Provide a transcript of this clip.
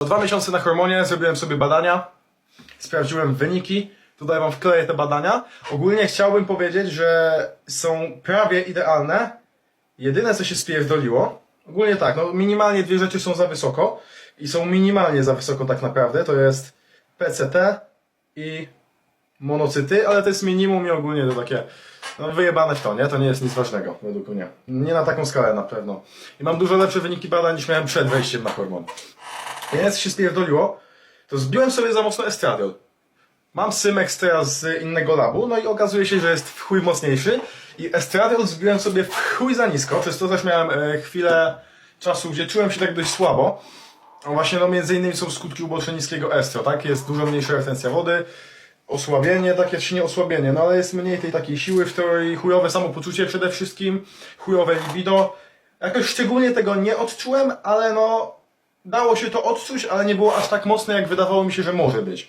Dwa miesiące na hormonie, zrobiłem sobie badania, sprawdziłem wyniki. Tutaj wam wkleję te badania. Ogólnie chciałbym powiedzieć, że są prawie idealne. Jedyne co się spierdoliło, ogólnie tak, no minimalnie dwie rzeczy są za wysoko i są minimalnie za wysoko tak naprawdę, to jest PCT i monocyty, ale to jest minimum i ogólnie to takie no, wyjebane w to, nie? To nie jest nic ważnego, według mnie. Nie na taką skalę na pewno. I mam dużo lepsze wyniki badań niż miałem przed wejściem na hormon. Więc się spierdoliło, to zbiłem sobie za mocno estradiol. Mam Symex teraz z innego labu, no i okazuje się, że jest w chuj mocniejszy i estradiol zbiłem sobie w chuj za nisko, przez to też miałem e, chwilę czasu, gdzie czułem się tak dość słabo. Właśnie, no między innymi są skutki uboczne niskiego estro, tak? Jest dużo mniejsza retencja wody, osłabienie, takie czy nie osłabienie, no ale jest mniej tej takiej siły w teorii, chujowe samopoczucie przede wszystkim, chujowe libido. Jakoś szczególnie tego nie odczułem, ale no dało się to odczuć, ale nie było aż tak mocne, jak wydawało mi się, że może być.